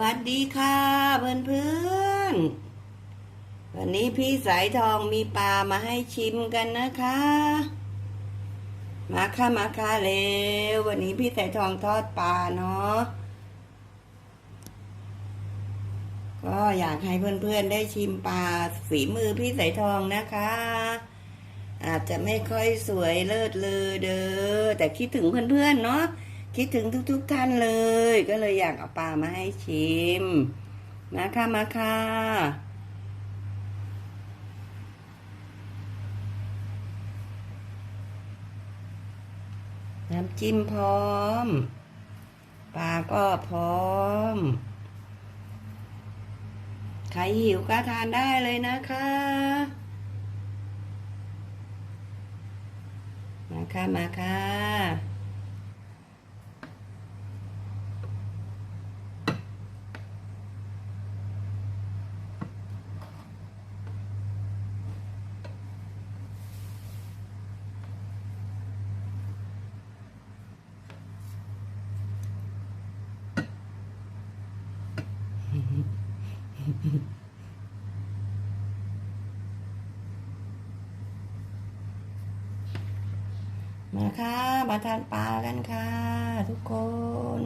วัสดีค่ะเพื่อนเพื่อนๆวันนี้พี่สายทองมีปลามาให้ชิมกันนะคะ มาค่ะมาค่ะเร็ววันนี้พี่สายทองทอดปลาเนาะก็อยากให้เพื่อนๆได้ชิมปลาฝีมือพี่สายทองนะคะ อาจจะไม่ค่อยสวยเลิศเลอเด้อแต่คิดถึงเพื่อนๆเนาะ คิดถึงทุกๆท่านเลย ก็เลยอยากเอาปลามาให้ชิม มาค่ะมาค่ะน้ำจิ้มพร้อม ปลาก็พร้อม ใครหิวก็ทานได้เลยนะคะ มาค่ะ มาค่ะ มาค่ะ มาทานปลากันค่ะ ทุกคน